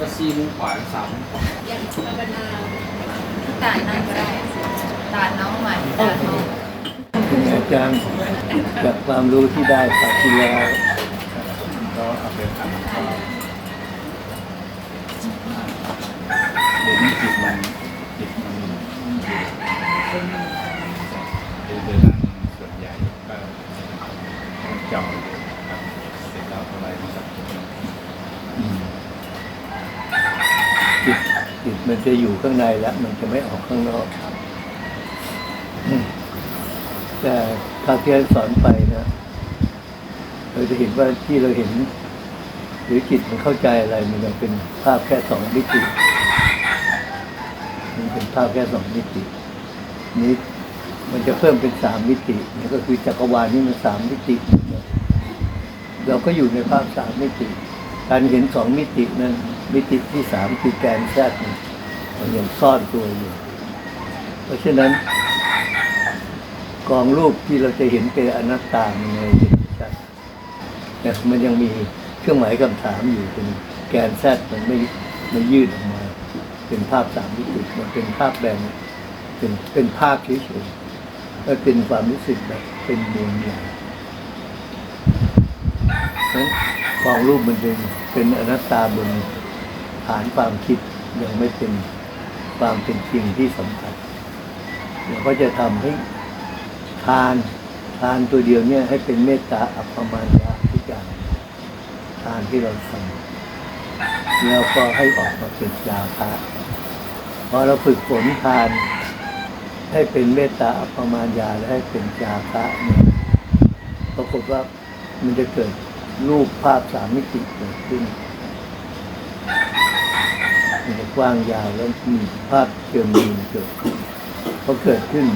ก็ซีมุมขวาสามอย่างเราเป็นนาตาดนั่งก็ได้ตาดน้องใหม่ตาดน้องเป็นไงอาจารย์จากความรู้ที่ได้จากที่แล้วก็เอาเป็นอันก็เดี๋ยวนี้จิตมันจิตมันเดินเดินส่วนใหญ่ก็จำอยู่ครับเสร็จแล้วอะไรมันสับสน อืมจิตจิต มันจะอยู่ข้างในแล้ว มันจะไม่ออกข้างนอกอืมแต่คราวที่เราสอนไปนะเราจะเห็นว่าที่เราเห็น หรือจิตมันเข้าใจอะไร มันยังเป็นภาพแค่สองมิติมันเป็นภาพแค่สองมิติ นี้มันจะเพิ่มเป็นสามมิตินี่ก็คือจักรวาลนี่มันสามมิติ เราก็อยู่ในภาพสามมิติ การเห็นสองมิตินั้นมิติที่สามคือแกนแทรกเนี่ย มันยังซ่อนตัวอยู่ เพราะฉะนั้น กองรูปที่เราจะเห็นเป็นอนัตตามันยังเห็นชัดแต่มันยังมีเครื่องหมายคำถามอยู่เป็นแกนแทรกมันไม่ไม่ยืดออกมา เป็นภาพสามมิติมันเป็นภาพแบนเป็นเป็นภาพเฉยๆมันเป็นความรู้สึกแบบเป็นมวลใหญ่นั้นกองรูปมันเป็นเป็นอนัตตาบนฐานความคิดยังไม่เป็น ความเป็นจริงที่สำคัญเดี๋ยวก็จะทำให้ทานทานตัวเดียวเนี่ยให้เป็นเมตตาอัปปมาณยาทุกอย่างทานที่เราทำแล้วก็ให้ออกมาเป็นยาพระพอเราฝึกฝนทาน ให้เป็นเมตตาอัปปมาณยาและให้เป็นจาคะเนี่ยปรากฏว่ามันจะเกิดรูปภาพสามมิติเกิดขึ้น กว้างยาวแล้วมีภาพเชิงมีเกิดขึ้นพอเกิดขึ้น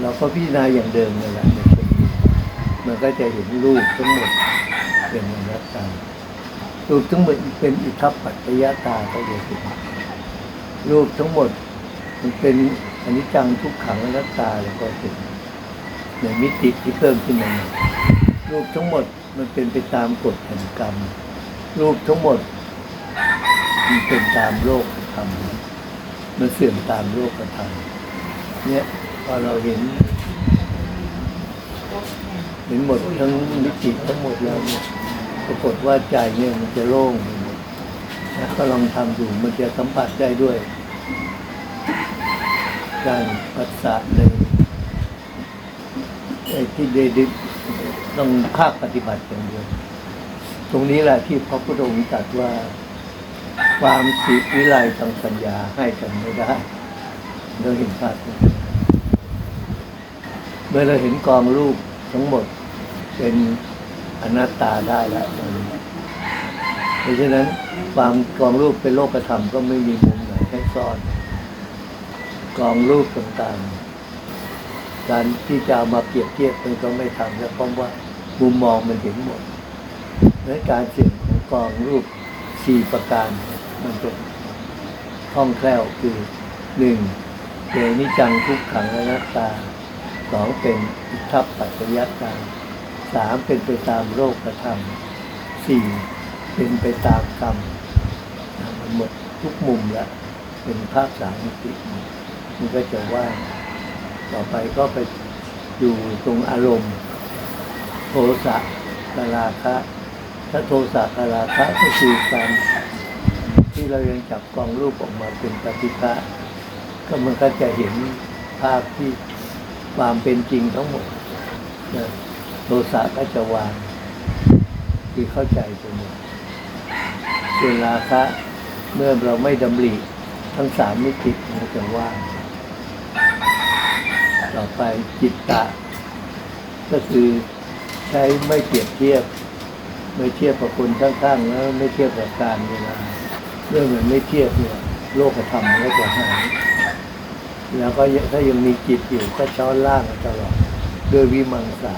เราก็พิจารณาอย่างเดิมนั่นแหละในเชิงมีนมันก็จะเห็นรูปทั้งหมดเป็นอนัตตารูปทั้งหมดเป็นอิทัปปัจจยตาก็จะเห็นรูปทั้งหมดมันเป็นอนิจจังทุกขังอนัตตาแล้วก็เป็นในมิติที่เพิ่มขึ้นมารูปทั้งหมดมันเป็นไปตามกฎแห่งกรรม รูปทั้งหมด มันเป็นตามโลกธรรมมันเสื่อมตามโลกธรรมเนี่ยพอเราเห็น เห็นหมดทั้งมิติทั้งหมดแล้วเนี่ยปรากฏว่าใจเนี่ยมันจะโล่งไปหมดนะก็ลองทำดูมันจะสัมผัสได้ด้วยการปัสสะในไอ้ที่เดดิต้องภาคปฏิบัติอย่างเดียว ตรงนี้แหละที่พระพุทธองค์ตรัสว่า ความสิวิไลทางสัญญาให้กันไม่ได้เราเห็นภาพเมื่อเราเห็นกองรูปทั้งหมดเป็นอนัตตาได้แล้วตอนนี้เพราะฉะนั้นความกองรูปเป็นโลกธรรมก็ไม่มีมุมไหนให้ซ่อน กองรูปต่างๆการที่จะามาเปรียบเทียบมันก็ไม่ทำแล้วเพราะว่ามุมมองมันเห็นหมดและการเสี่ยงของกองรูปสี่ประการ มันจะคล่องแคล่วคือหนึ่งเป็นนิจังทุกขังอนัตตาสองเป็นอิทัปปัจจยตาสามเป็นไปตามโลกธรรมสี่เป็นไปตามกรรมมันหมดทุกมุมแล้วเป็นภาพสามมิติมันก็จะว่าต่อไปก็ไปอยู่ตรงอารมณ์ โทสะกราคะถ้าโทสะกราคะก็คือการ ที่เรายังจับกองรูปออกมาเป็นปฏิฆะก็มันก็จะเห็นภาพที่ความเป็นจริงทั้งหมดนะโทสะก็จะวางคือเข้าใจไปหมดส่วนราคะเมื่อเราไม่ดำริทั้งสามมิติมันจะว่าง ต่อไปจิตตะ ก็คือใช้ไม่เปรียบเทียบ ไม่เทียบกับคนข้างๆแล้วไม่เทียบกับการเวลา เรื่องมันไม่เทียบเนี่ย โลกธรรมมันก็จะหายแล้วก็ถ้ายังมีจิตอยู่ก็ช้อนล่างตลอดด้วยวิมังสา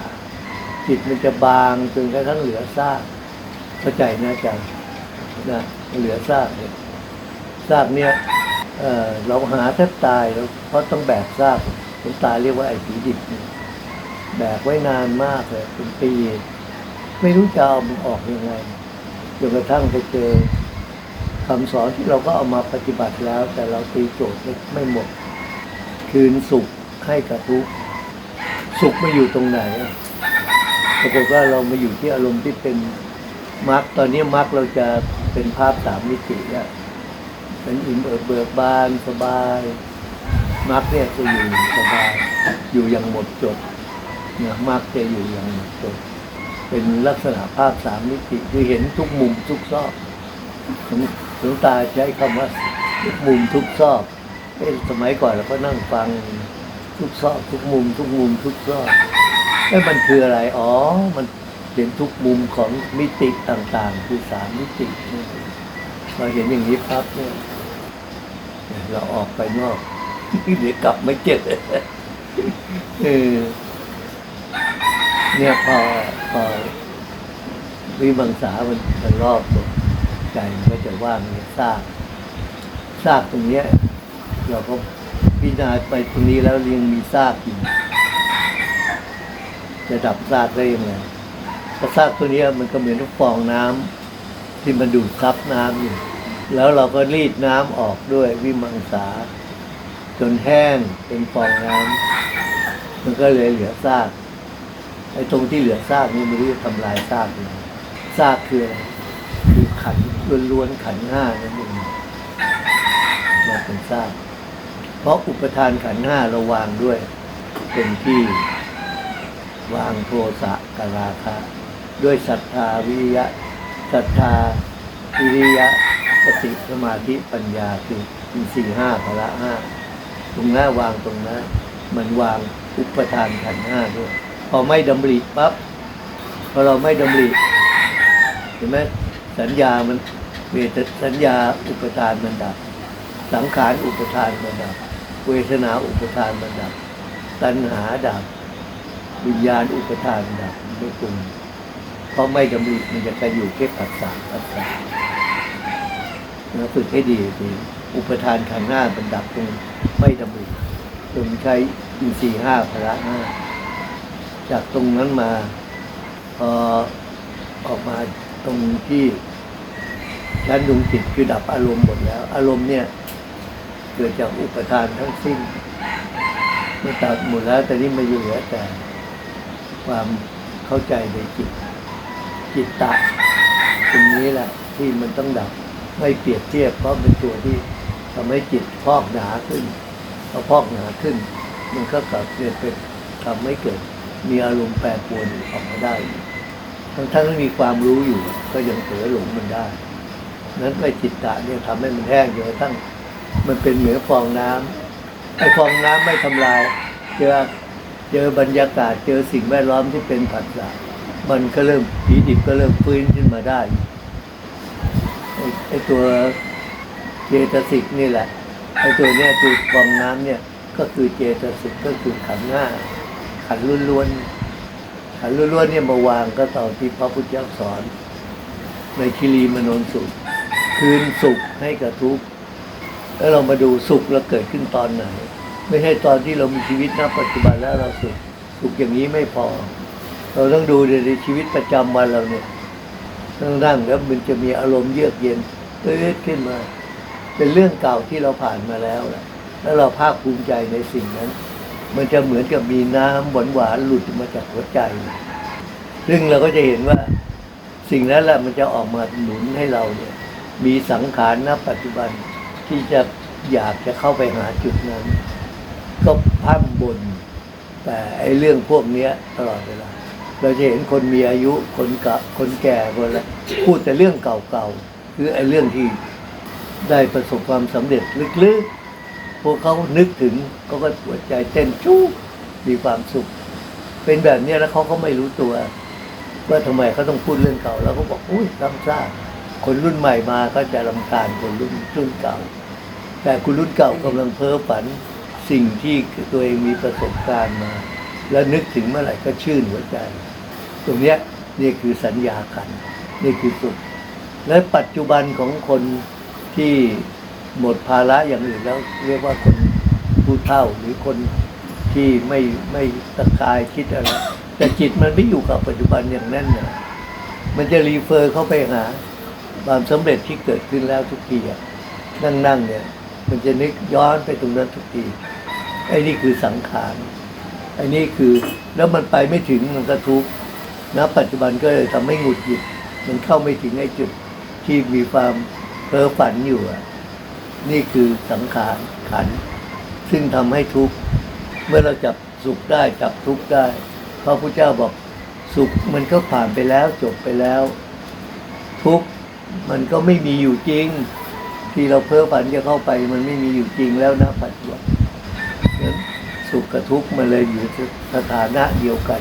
จิตมันจะบางจนกระทั่งเหลือซากเข้าใจนะอาจารย์นะเหลือซากเนี่ยซากเนี่ยเเราหาแทบตายแล้วเพราะต้องแบกซากผมตายเรียกว่าไอ้ผีดิบแบกไว้นานมากเลยเป็นปี ไม่รู้จะเอามันออกยังไงจนกระทั่งไปเจอ คำสอนที่เราก็เอามาปฏิบัติแล้ว แต่เราตีโจทย์ไม่ไม่หมด คืนสุขให้กับทุกสุขมาอยู่ตรงไหนปรากฏว่าเรามาอยู่ที่อารมณ์ที่เป็นมรรคตอนนี้มรรคเราจะเป็นภาพสามมิติแล้วเป็นอิ่มเอิบเบิกบานสบายมรรคเนี่ยจะอยู่สบายอยู่อย่างหมดจดเนี่ยมรรคจะอยู่อย่างหมดจดเป็นลักษณะภาพสามมิติคือเห็นทุกมุมทุกซอก หลวงตาใช้คำว่าทุกมุมทุกซอกเอ้สมัยก่อนเราก็นั่งฟังทุกซอกทุกมุม ทุกมุมทุกซอกไอ้มันคืออะไร อ๋อ มันเห็นทุกมุมของมิติต่างๆ คือสามมิติเราเห็นอย่างนี้ปั๊บเนี่ยเราออกไปนอกเดี๋ยวกลับไม่เจ็ดเออเนี่ยพอพอวิมังสามันมันรอบตัว ใจมันก็จะว่างเนี่ยซากซากตรงเนี้ยเราก็พิจารณาไปตรงนี้แล้วยังมีซากอยู่จะดับซากได้ยังไงเพระซากตัวเนี้ยมันก็เหมือนฟองน้ำที่มันดูดซับน้ำอยู่ แล้วเราก็รีดน้ำออกด้วยวิมังสา จนแห้งเป็นฟองน้ำมันก็เลยเหลือซากไอ้ตรงที่เหลือซากนี่ไม่รู้จะทำลายซากยังไงซากคืออะไรคือขัน ล้วนๆขันห้านั่นเองนั่นเป็นซากเพราะอุปทานขันห้าเราวางด้วยเป็นที่วางโทสะกราคะด้วยศรัทธาวิริยะศรัทธาวิริยะสติสมาธิปัญญาคือมีสี่ห้าพละห้าตรงหน้าวางตรงนั้นมันวางอุปทานขันห้าด้วย พอไม่ดำริปั๊บพอเราไม่ดำริเห็นไหม สัญญามันเวทสัญญาอุปทานมันดับ สังขารอุปทานมันดับ เวทนาอุปทานมันดับ ตัณหาดับ วิญญาณอุปทานดับไม่ปรุงเพราะไม่ดำริมันจะไปอยู่แค่ปัสสาวะปัสสาวะฝึกให้ดีดีอุปทานขันธ์ห้ามันดับตรงไม่ดำริจนใช้อินทรีห้าพละห้าจากตรงนั้นมาพอออกมาตรงที่ ชั้นดวงจิตคือดับอารมณ์หมดแล้ว อารมณ์เนี่ยเกิดจากอุปทานทั้งสิ้นเมื่อตัดหมดแล้วแต่นี้มาอยู่เหลือแต่ ความเข้าใจในจิต จิตตะตรงนี้แหละที่มันต้องดับไม่เปรียบเทียบเพราะเป็นตัวที่ทำให้จิตพอกหนาขึ้นพอพอกหนาขึ้น มันก็กลับเปลี่ยนเป็นทำให้เกิด มีอารมณ์แปรปรวนออกมาได้ ทั้งทั้งที่มีความรู้อยู่ ก็ยังเผลอหลงมันได้ นั้นไอ้จิตตะเนี่ยทำให้มันแห้งจนกระทั่งมันเป็นเหมือนฟองน้ำไอ้ฟองน้ำไม่ทำลายเจอเจอบรรยากาศเจอสิ่งแวดล้อมที่เป็นผัสสะมันก็เริ่มผีดิบก็เริ่มฟื้นขึ้นมาได้ไอ้ไอตัวเจตสิกนี่แหละไอ้ตัวเนี้ยคือฟองน้ำเนี่ยก็คือเจตสิกก็คือขันธ์ห้าขันล้วนๆขันล้วนๆเนี่ยมาวางก็ต่อที่พระพุทธเจ้าสอน ในคิรีมโนนสุข คืนสุขให้กับทุกข์แล้วเรามาดูสุขเราเกิดขึ้นตอนไหน ไม่ใช่ตอนที่เรามีชีวิตณปัจจุบันแล้วเราสุขสุขอย่างนี้ไม่พอ เราต้องดูในชีวิตประจำวันเราเนี่ยต้งนั่งแล้วมันจะมีอารมณ์เยือกเย็นเกิดขึ้นมา เป็นเรื่องเก่าที่เราผ่านมาแล้วแหละแล้วเราภาคภูมิใจในสิ่งนั้น มันจะเหมือนกับมีน้ำหวานหวานๆหลุดมาจากหัวใจ ซึ่งเราก็จะเห็นว่าสิ่งนั้นแหละมันจะออกมาหนุนให้เราเนี่ย มีสังขารณปัจจุบันที่จะอยากจะเข้าไปหาจุดนั้น ก็พร่ำบน แต่ไอ้เรื่องพวกนี้ตลอดเวลาเราจะเห็นคนมีอายุคนกะคนแก่คนละพูดแต่เรื่องเก่าๆคือไอ้เรื่องที่ได้ประสบความสำเร็จลึกๆ พวกเขานึกถึงเขาก็หัวใจเต้นจู้มีความสุข เป็นแบบนี้แล้วเขาก็ไม่รู้ตัว ว่าทำไมเขาต้องพูดเรื่องเก่า แล้วก็บอกอุ้ยซ้ำซาก คนรุ่นใหม่มาก็จะรำคาญคนรุ่นรุ่นเก่า แต่คุณรุ่นเก่ากำลังเพ้อฝันสิ่งที่ตัวเองมีประสบการณ์มา แล้วนึกถึงเมื่อไหร่ก็ชื่นหัวใจ ตรงเนี้ยนี่คือสัญญาขัน นี่คือสุขและปัจจุบันของคนที่หมดภาระอย่างอื่นแล้วเรียกว่าคนผู้เฒ่าหรือคนที่ไม่ไม่ตะกายคิดอะไรแต่จิตมันไม่อยู่กับปัจจุบันอย่างแน่นนะมันจะรีเฟอร์เข้าไปหา ความสำเร็จที่เกิดขึ้นแล้วทุกทีนั่งนั่งๆเนี่ย มันจะนึกย้อนไปตรงนั้นทุกทีไอ้นี่คือสังขารไอ้นี่คือแล้วมันไปไม่ถึงมันก็ทุกข์ณปัจจุบันก็เลยทำให้หงุดหงิดมันเข้าไม่ถึงไอ้จุดที่มีความเพ้อฝันอยู่อะนี่คือสังขารขัน ซึ่งทำให้ทุกข์เมื่อเราจับสุขได้จับทุกข์ได้พระพุทธเจ้าบอกสุขมันก็ผ่านไปแล้วจบไปแล้ว ทุกข์ มันก็ไม่มีอยู่จริง ที่เราเพ้อฝันจะเข้าไป มันไม่มีอยู่จริงแล้วนะปัจจุบันนั้นสุขกับทุกข์มันเลยอยู่สถานะเดียวกัน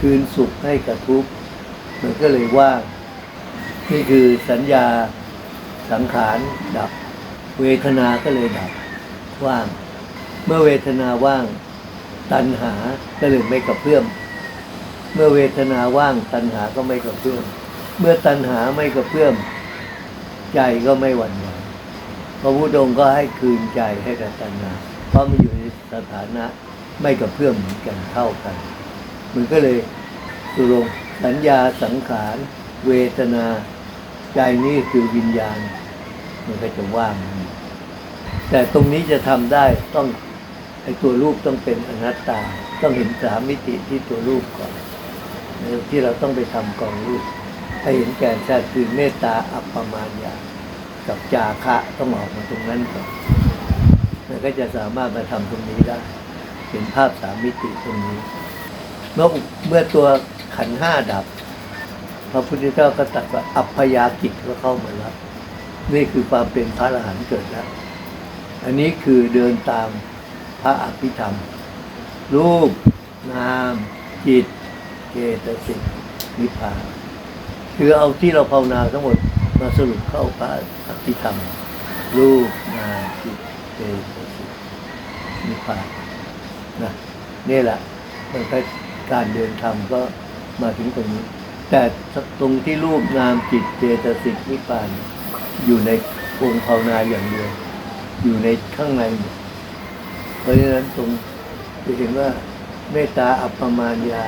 คืนสุขให้กับทุกข์มันก็เลยว่างนี่คือสัญญาสังขารดับ เวทนาก็เลยดับว่าง เมื่อเวทนาว่าง ตัณหาก็เลยไม่กระเพื่อมเมื่อเวทนาว่างตัณหาก็ไม่กระเพื่อมเมื่อตัณหาไม่กระเพื่อม ใจก็ไม่หวั่นไหวพระพุทธองค์ก็ให้คืนใจให้กับตัณหาเพราะมันอยู่ในสถานะไม่กระเพื่อมเหมือนกันเท่ากัน มันก็เลยตกลงสัญญาสังขารเวทนา ใจนี่คือวิญญาณ มันก็จะว่าง แต่ตรงนี้จะทำได้ต้องไอตัวรูปต้องเป็นอนัตตา ต้องเห็นสามมิติที่ตัวรูปก่อนที่เราต้องไปทำกองรูป ให้เห็นแก่ชาติคือเมตตาอัปปมาญญากับจาคะต้องออกมาตรงนั้นก่อนมันก็จะสามารถมาทำตรงนี้ได้เห็นภาพสามมิติตรงนี้ เมื่อเมื่อตัวขันห้าดับ พระพุทธเจ้าก็ตรัสว่าอัพยากิจก็เข้ามาแล้วนี่คือความเป็นพระอรหันต์เกิดแล้ว อันนี้คือเดินตามพระอภิธรรม รูป นาม จิตเจตสิกนิพพาน คือเอาที่เราภาวนาทั้งหมดมาสรุปเข้าพระอภิธรรมรูปนามจิตเจตสิกนิพพานนะนี่แหละมันก็การเดินธรรมก็มาถึงตรงนี้ แต่ตรงที่รูปนามจิตเจตสิกนิพพาน อยู่ในวงค์ภาวนาอย่างเดียว อยู่ในข้างในเพราะฉะนั้นตรงจะเห็นว่าเมตตาอัปปมาญญา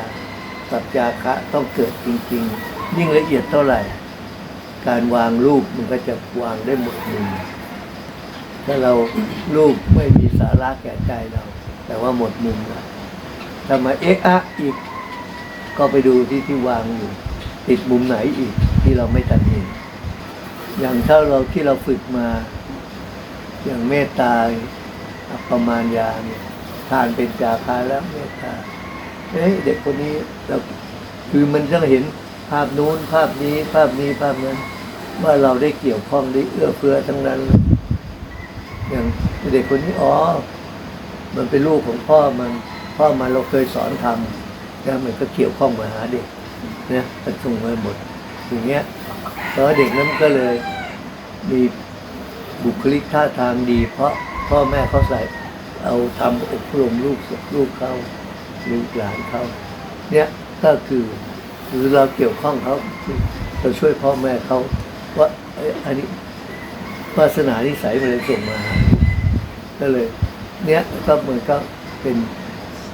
สัจจาคะต้องเกิดจริง ๆ ยิ่งละเอียดเท่าไหร่ การวางรูปมันก็จะวางได้หมดมุมถ้าเรารูปไม่มีสาระแก่ใจเรา แต่ว่าหมดมุมแล้วถ้ามาเอะอะอีก ก็ไปดูที่ที่วางอยู่ ติดมุมไหนอีกที่เราไม่ทันเห็นอย่างถ้าเราที่เราฝึกมา อย่างเมตตาอัปปมาญญาเนี่ยทานเป็นจาคาแล้วเมตตาเฮ้ยเด็กคนนี้เราคือมันจะเห็น ภาพนู้นภาพนี้ภาพนี้ภาพนั้นว่าเราได้เกี่ยวข้องได้เอื้อเฟื้อทั้งนั้น อย่างเด็กคนนี้อ๋อมันเป็นลูกของพ่อมันพ่อมันเราเคยสอนทำแล้วมันก็เกี่ยวข้องมาหาเด็กเนี่ยมันส่งมาหมดอย่างเงี้ยแล้วเด็กนั้นก็เลยมีบุคลิกท่าทางดี เพราะพ่อแม่เขาใส่เอาทำอบรมลูกลูกเขาลูกหลานเขาเนี่ยก็คือ หรือเราเกี่ยวข้องเขาเราช่วยพ่อแม่เขาว่าเอ้ยอันนี้วาสนานิสัยมันเลยส่งมาก็เลย เนี้ยก็เหมือนก็เป็น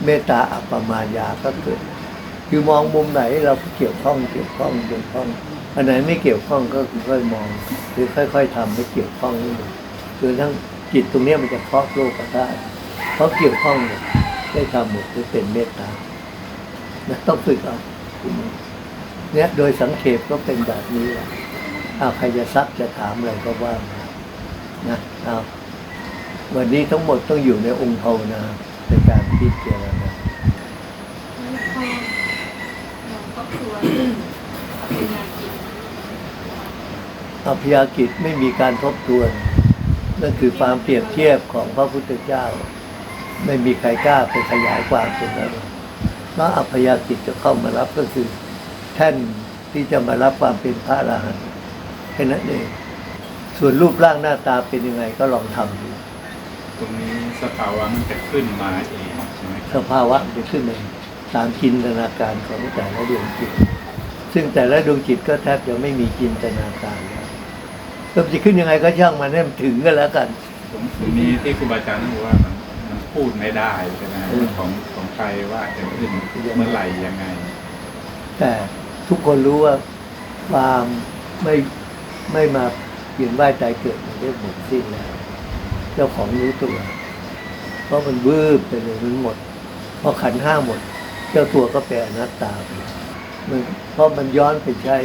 เมตตาอัปปมาญาก็เกิดคือมองมุมไหนเราเกี่ยวข้องเกี่ยวข้องเกี่ยวข้องอันไหนไม่เกี่ยวข้องก็ค่อยๆมองหรือค่อย ๆทำให้เกี่ยวข้องนี่คือทั้งจิตตรงเนี้ยมันจะครอบโลกได้เพราะเกี่ยวข้องเนี่ยได้ทำหมดคือเป็นเมตตานะต้องฝึกเอา เนี่ยโดยสังเขปก็เป็นแบบนี้แหละอ้าวใครจะซักจะถามอะไรก็ว่ามานะเอาวันนี้ทั้งหมดต้องอยู่ในองค์ภาวนาในการพิจารณาแล้วก็เราครอบครัวอภิญากิจอภิยากิจไม่มีการทบทวนนั่นคือความเปรียบเทียบของพระพุทธเจ้า ไม่มีใครกล้าไปขยายความตรงนั้นเพราะอภิยากิจจะเข้ามารับก็คือ แท่นที่จะมารับความเป็นพระอรหันต์แค่นั้นเองส่วนรูปร่างหน้าตาเป็นยังไงก็ลองทำดูตรงนี้สภาวะมันจะขึ้นมาเองใช่ไหมคสรับภาวะมันจะขึ้นเองตามจินตนาการของแต่ละดวงจิต ซึ่งแต่ละดวงจิตก็แทบจะไม่มีจินตนาการแล้วก็จะขึ้นยังไงก็ช่างมันให้มันถึงกันแล้วกันตรงตรงนี้ที่ครูบาอาจารย์ท่านบอกว่ามันมันพูดไม่ได้ใช่ไหมอืมของของใครว่าจะขึ้นเมื่อไหร่ยังไง แต่ ทุกคนรู้ว่าความไม่ไม่มาเปลี่ยนว่ายตายเกิดมันได้หมดสิ้นแล้วเจ้าของรู้ตัว เพราะมันวืบไปเลยมันหมด พอขันธ์ห้าหมด เจ้าตัวก็เป็นอนัตตาไปมันเพราะมันย้อนไปใช้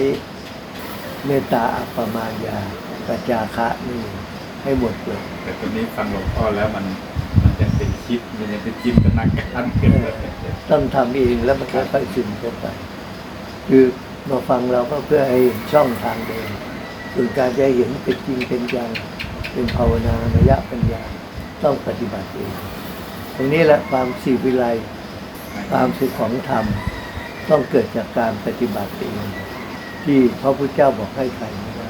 เมตตาอัปปมายาปัจจาคะนี่ให้หมดเลยแต่ตอนนี้ฟังหลวงพ่อแล้วมันมันยังเป็นคิดมันยังเป็นจินตนาการเกินเลยต้องทำเองแล้วมันค่อยๆซึมเข้าไป คือมาฟังเราก็เพื่อให้ช่องทางเดินส่วนการจะเห็นเป็นจริงเป็นจังเป็นภาวนาระยะปัญญาต้องปฏิบัติเองตรงนี้แหละความสีวิไลความสุขของธรรม ต้องเกิดจากการปฏิบัติเองที่พระพุทธเจ้าบอกให้ใครไม่ได้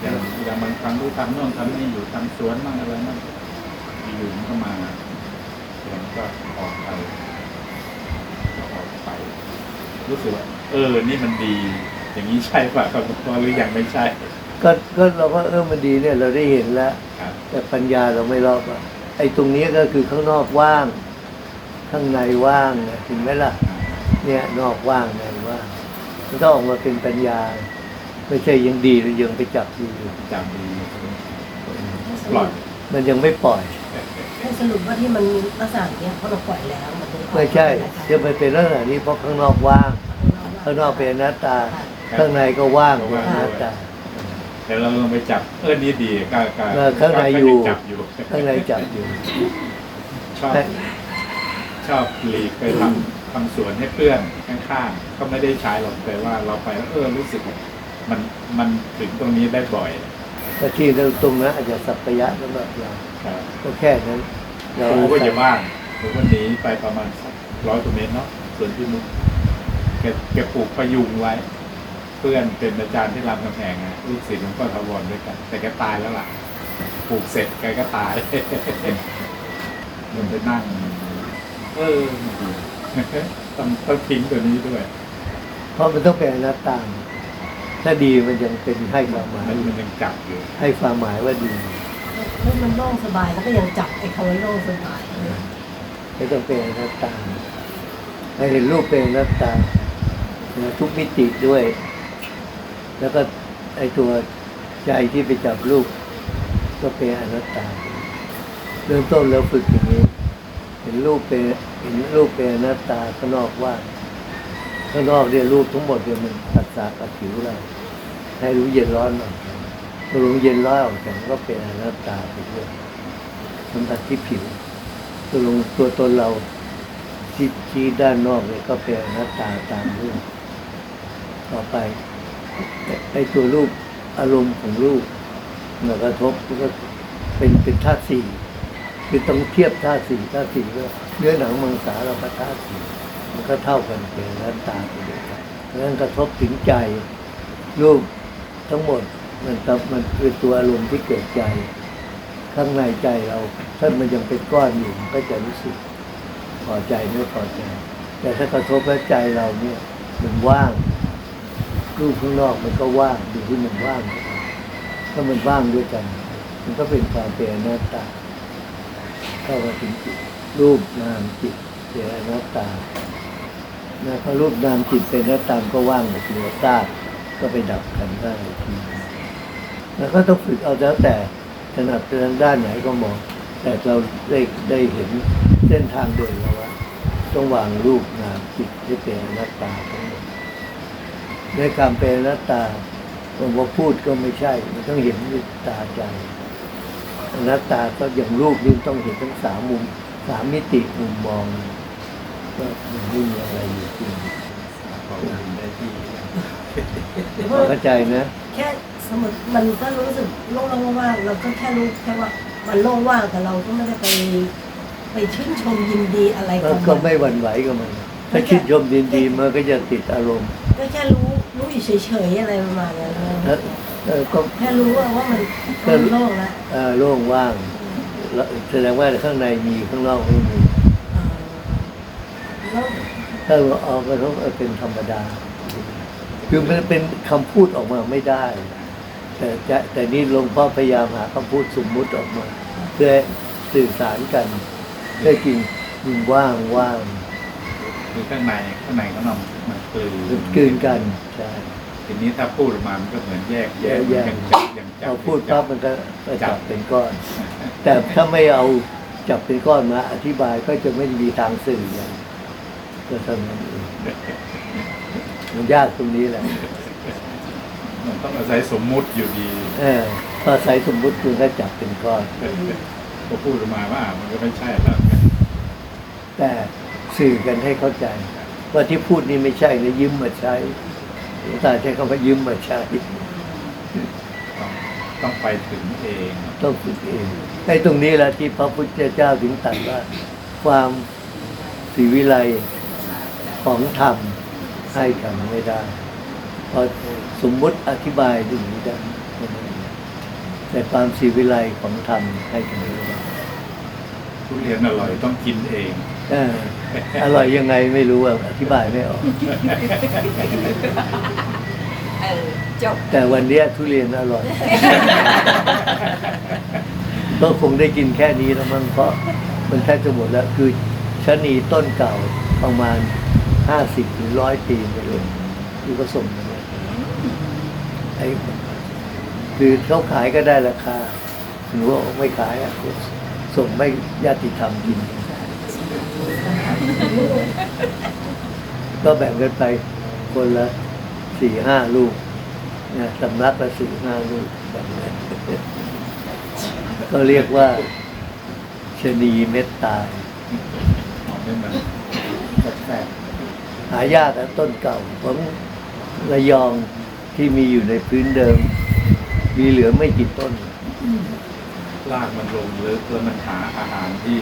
อย่างอย่างบางครั้งรู้ทำโน่นทำนี่อยู่ทำสวนมั่งอะไรมั่งอยู่ๆมันก็มาแล้วก็ออกไปก็ออกไปรู้สึกว่า เออ นี่มันดี อย่างนี้ใช่ป่ะครับหลวงพ่อหรือยังไม่ใช่ ก็ก็เราก็เออมันดีเนี่ยเราได้เห็นแล้ว ครับ แต่ปัญญาเราไม่รอบอะไอ้ตรงนี้ก็คือข้างนอกว่าง ข้างในว่างนะเห็นไหมล่ะ เนี่ยนอกว่างในว่างมันต้องออกมาเป็นปัญญา ไม่ใช่ยังดีหรือยังไปจับอยู่จำดีปล่อยมันยังไม่ปล่อย ให้สรุปว่าที่มันมีลักษณะเนี้ยเพราะเราปล่อยแล้วมันเลยออกไม่ใช่นะคะจะไปเป็นลักษณะนี้เพราะข้างนอกว่าง ข้างนอกเป็นอนัตตา ข้างในก็ว่างเป็นอนัตตาแต่เราลองไปจับเออนี่ดีก็ก็เออข้างในอยู่ก็จับอยู่ข้างในจับอยู่ชอบชอบหลีกไปทำทำสวนให้เพื่อนข้างๆก็ไม่ได้ใช้หรอกแต่ว่าเราไปแล้วเออรู้สึกมันมันถึงตรงนี้ได้บ่อยแต่ที่เราตรงนั้นอาจจะสัพพยะสำหรับเราครับก็แค่นั้นเราครูก็อาศัจะยว่างครูวันนี้ไปประมาณสักร้อยกว่าเมตรเนาะสวนที่นุก แกแกปลูกพยุงไว้ เพื่อนเป็นอาจารย์ที่รามคำแหงอะลูกศิษย์หลวงพ่อทวรด้วยกัน แต่แกตายแล้วล่ะปลูกเสร็จแกก็ตายมันไปนั่งเออมันดีต้องต้องทิ้งตัวนี้ด้วย เพราะมันต้องเป็นอนัตตาถ้าดีมันยังเป็นให้ความหมายมันมันยังจับอยู่ให้ความหมายว่าดีแล้วมันโล่งสบายแล้วก็ยังจับไอ้คำว่าโล่งสบายไม่ต้องเป็นอนัตตาให้เห็นรูปเป็นอนัตตา ทุกมิติด้วย แล้วก็ไอตัวใจที่ไปจับรูปก็เป็นอนัตตาเริ่มต้นแล้วฝึกอย่างนี้ เห็นรูปเป็นเห็นรูปเป็นอนัตตาข้างนอกว่าข้างนอกเนี่ยรูปทั้งหมดเนี่ยมันตัดสากับผิวเราให้รู้เย็นร้อนออกจากรู้เย็นร้อนออกจากก็เป็นอนัตตาไปด้วยสัมผัสที่ผิวตัวลงตัวตนเราที่ที่ด้านนอกเนี่ยก็เป็นอนัตตาตามเรื่อง ต่อไปไอ้ตัวรูปอารมณ์ของรูปเมื่อกระทบก็เป็นเป็นธาตุสี่คือต้องเทียบธาตุสี่ธาตุสี่ก็เนื้อหนังมังสาเราก็ธาตุสี่มันก็เท่ากันเป็นน้ำตาไปด้วกันเพราะฉะนั้นกระทบถึงใจรูปทั้งหมดมันก็มันคือตัวอารมณ์ที่เกิดใจ ข้างในใจเรา ถ้ามันยังเป็นก้อนอยู่มันก็จะรู้สึกพอใจไม่พอใจ แต่ถ้ากระทบแล้วใจเราเนี่ยมันว่าง รูปข้างนอกมันก็ว่างดูที่มันว่าง ถ้ามันว่างด้วยกัน มันก็เป็นความเป็นอนัตตาเข้ามาถึงจิตรูปนามจิตเป็นอนัตตานะพอรูปนามจิตเป็นอนัตตาก็ว่างหมดเหลือซากก็ไปดับกันได้ทีแล้วก็ต้องฝึกเอาแล้วแต่ถนัดไปทางด้านไหนก็มอง แต่เราได้ได้เห็นเส้นทางเดินแล้วว่าต้องวางรูปนามจิตให้เป็นอนัตตาทั้ง ดในการเป็นอนัตตาผมว่าพูดก็ไม่ใช่ มันต้องเห็นด้วยตาใจอนัตตาก็อย่างรูปนี่ต้องเห็นทั้งสามมุมสามมิติมุมมองก็มันไม่มีอะไรอยู่จริงขอบคุณได้ที่เข้าใจนะแค่สมมติมันก็รู้สึกโล่งๆว่างๆเราก็แค่รู้แค่ว่ามันโล่งว่างแต่เราก็ไม่ได้ไปไปชื่นชมยินดีอะไรก็กับก็มันไม่หวั่นไหวกับมัน ถ้าชื่นชมดีดีๆมันก็จะติดอารมณ์ก็แค่รู้ รู้อยู่เฉยๆอะไรประมาณนั้นแล้วเออก็แค่รู้ว่าว่ามันก็มันโล่งแล้วเอ่อโล่งว่างแล้วแสดงว่าข้างในมีข้างนอกไม่มีเอ่อแล้วถ้าเราเอาไปต้องเป็นธรรมดา คือมันเป็นคำพูดออกมาไม่ได้ แต่จะแต่นี่หลวงพ่อพยายามหาคำพูดสมมุติออกมา เพื่อสื่อสารกันได้จริงมันว่างว่างคือข้างในข้างในก็นำมัน กลืนมันกลืนกันใช่กทีนี้ถ้าพูดออกมามันก็เหมือนแยกแยกแยกยังจับยังจับเอาพูดยังจัปั๊บมันก็ก็จับเป็นก้อน แต่ถ้าไม่เอาจับเป็นก้อนมา อธิบายก็จะไม่มีทางสื่ออย่างก็เท่านั้นเองมันยากตรงนี้แหละมันต้องอาศัยสมมุติอยู่ดีเออพอใส่สมมุติคุณก็จับเป็นก้อนพอพูดออกมาว่ามันก็ไม่ใช่แล้วแต่สื่อกันให้เข้าใจ ว่าที่พูดนี่ไม่ใช่นะยืมมาใช้หลวงตาใช้คำว่ายืมมาใช้ต้องต้องไปถึงเองต้องฝึกเองในตรงนี้แหละที่พระพุทธเจ้าถึงตรัสว่า ความสีวิไลของธรรมให้กันไม่ได้เพราะสมมุติอธิบายถึงนี้ได้แต่ความสีวิไลของธรรมให้กันไม่ได้ทุเรียนอร่อยต้องกินเองเอ ออร่อยยังไงไม่รู้อะอธิบายไม่ออก เออจบแต่วันเนี้ยทุเรียนอร่อย ก็คงได้กินแค่นี้แล้วมั้งเพราะมันแทบจะหมดแล้ว คือชะนีต้นเก่าประมาณห้าสิบถึงร้อยปีไปเลยที่เขาส่งมาเนี่ยไอ้คือเขาขายก็ได้ราคาหรือว่าไม่ขายอะส่งไม่ญาติธรรมกิน ก็แบ่งกันไปคนละสี่ห้าลูกนะสำนักละสี่ห้าลูกแบบนั้นก็เรียกว่าชะนีเม็ดตายเอาไม่มันแปลกๆหายากนะต้นเก่าของระยองที่มีอยู่ในพื้นเดิม มีเหลือไม่กี่ต้น ลากมันลงลึกแล้วมันหาอาหารที่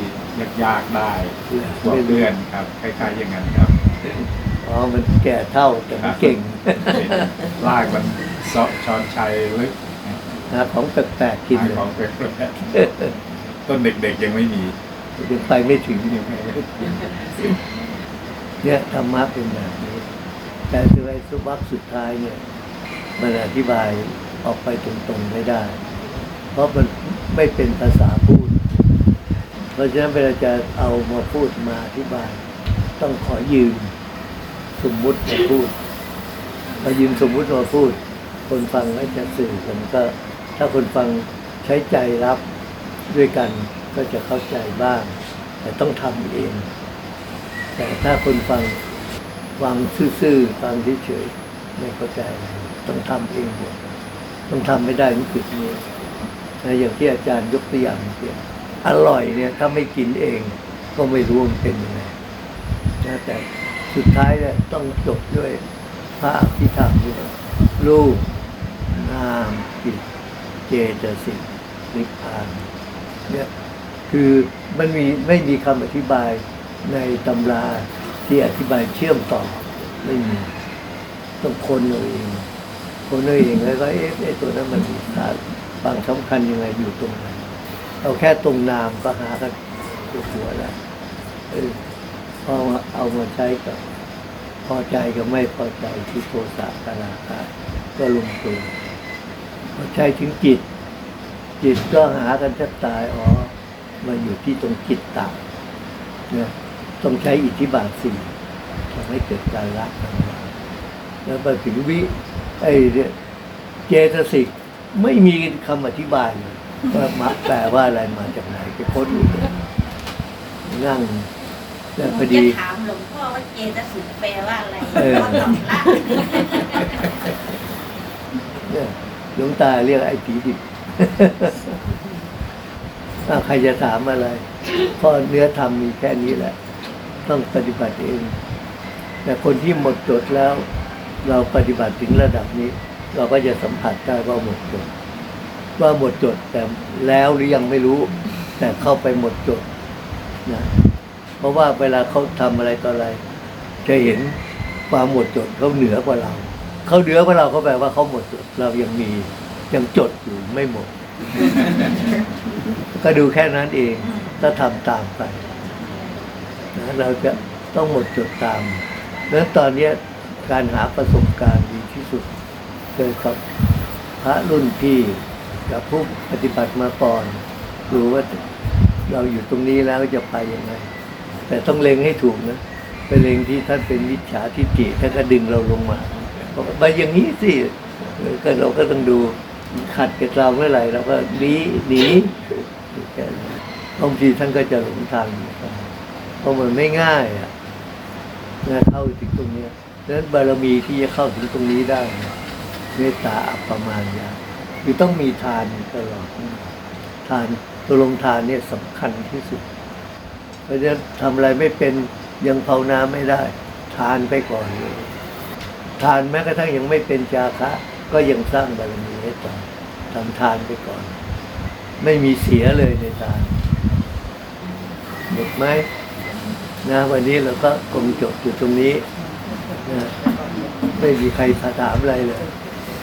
ยากๆได้กไม่ว่ารู้เพื่อนครับคล้ายๆอย่างนั้นครับอ๋อมันแก่เท่าแต่มันเก่งลากมันเซาะช้อนชัยลึกหาของแปลกๆกินหาเลยของแปลกๆต้นเด็กๆยังไม่มียังไปไม่ถึงเนี่ยธรรมะเป็นแบบนี้ แต่คือไอ้สุวักสุดท้ายเนี่ยมันอธิบายออกไปตรงๆไม่ได้ เพราะมัน ไม่เป็นภาษาพูด เพราะฉะนั้นเวลาจะเอามาพูดมาอธิบาย ต้องขอยืมสมมุติมาพูดพอยืมสมมุติมาพูด คนฟังก็จะสื่อกันก็ ถ้าคนฟังใช้ใจรับด้วยกันก็จะเข้าใจบ้าง แต่ต้องทำเอง แต่ถ้าคนฟังฟังซื่อๆฟังเฉยๆไม่เข้าใจ ต้องทำเองหมดต้องทำไม่ได้นี่จุดนี้ นะอย่างที่อาจารย์ยกตัวอย่างเมื่อกี้อร่อยเนี่ยถ้าไม่กินเอง ก็ไม่รู้มันเป็นยังไงนะแต่สุดท้ายเนี่ยต้องจบด้วยพระอภิธรรมด้วยรูปนามจิตเจตสิกนิพพานเนี่ยคือมันมีไม่มีคำอธิบายในตำราที่อธิบายเชื่อมต่อไม่มีต้องคนเอาเองคนเอาเองแล้วก็เอ๊ะไอ้ตัวนั้นมันมีสาร บางสำคัญยังไงอยู่ตรงไหนเอาแค่ตรงนามก็หากันปวดหัวแล้วเออพอเอามาใช้กับพอใจกับไม่พอใจที่โทสะตราคะก็ลงตัวพอใช้ถึงจิต จิตก็หากันแทบตายอ๋อมาอยู่ที่ตรงจิตตะเนี่ยต้องใช้อิทธิบาทสี่ทำให้เกิดการละแล้วไปถึงวิไอ้เนี่ยเจตสิก ไม่มีคำอธิบายเลยว่ามาแปลว่าอะไรมาจากไหนไปค้นอยู่เลยนั่งแล้วพอจะดีถามหลวงพ่อว่าเจตสิกแปลว่าอะไรเออพ่อตอบละเนี่ยหลวงตาเรียกไอ้ผีดิบ อ้าวใครจะถามอะไรเพราะเนื้อธรรมมีแค่นี้แหละ ต้องปฏิบัติเอง แต่คนที่หมดจดแล้ว เราปฏิบัติถึงระดับนี้ เราก็จะสัมผัสได้ว่าหมดจด ว่าหมดจดแต่แล้วหรือยังไม่รู้ แต่เข้าไปหมดจดนะเพราะว่าเวลาเขาทำอะไรต่ออะไร จะเห็นความหมดจดเขาเหนือกว่าเราเขาเหนือกว่าเราเขาแปลว่าเขาหมดจด เรายังมียังจดอยู่ไม่หมด ก็ดูแค่นั้นเองถ้าทำตามไปนะเราจะต้องหมดจดตามดังนั้นตอนนี้การหาประสบการณ์ดีที่สุด เกิดกับพระรุ่นพี่กับผู้ปฏิบัติมาก่อนรู้ว่าเราอยู่ตรงนี้แล้วจะไปยังไง แต่ต้องเล็งให้ถูกนะไปเล็งที่ท่านเป็นมิจฉาทิฏฐิท่านก็ดึงเราลงมาบอกไปอย่างนี้สิเออก็เราก็ต้องดูขัดกับเราเมื่อไหร่เราก็หนีหนีแค่นั้นบางทีท่านก็จะหลงทางนเพราะมันไม่ง่ายอะเข้าถึงตรงนี้ดังนั้นบารมีที่จะเข้าถึงตรงนี้ได้ เมตตาอัปปมาณยาคือต้องมีทานตลอดทานตัวลงทานเนี่ยสำคัญที่สุด เพราะฉะนั้นทำอะไรไม่เป็นยังภาวนาไม่ได้ ทานไปก่อนเลยทานแม้กระทั่งยังไม่เป็นจาคะ ก็ยังสร้างบารมีให้ต่อทำทานไปก่อน ไม่มีเสียเลยในทานหมดไหมนะวันนี้เราก็คงจบอยู่ตรงนี้นะไม่มีใครถามอะไรเลย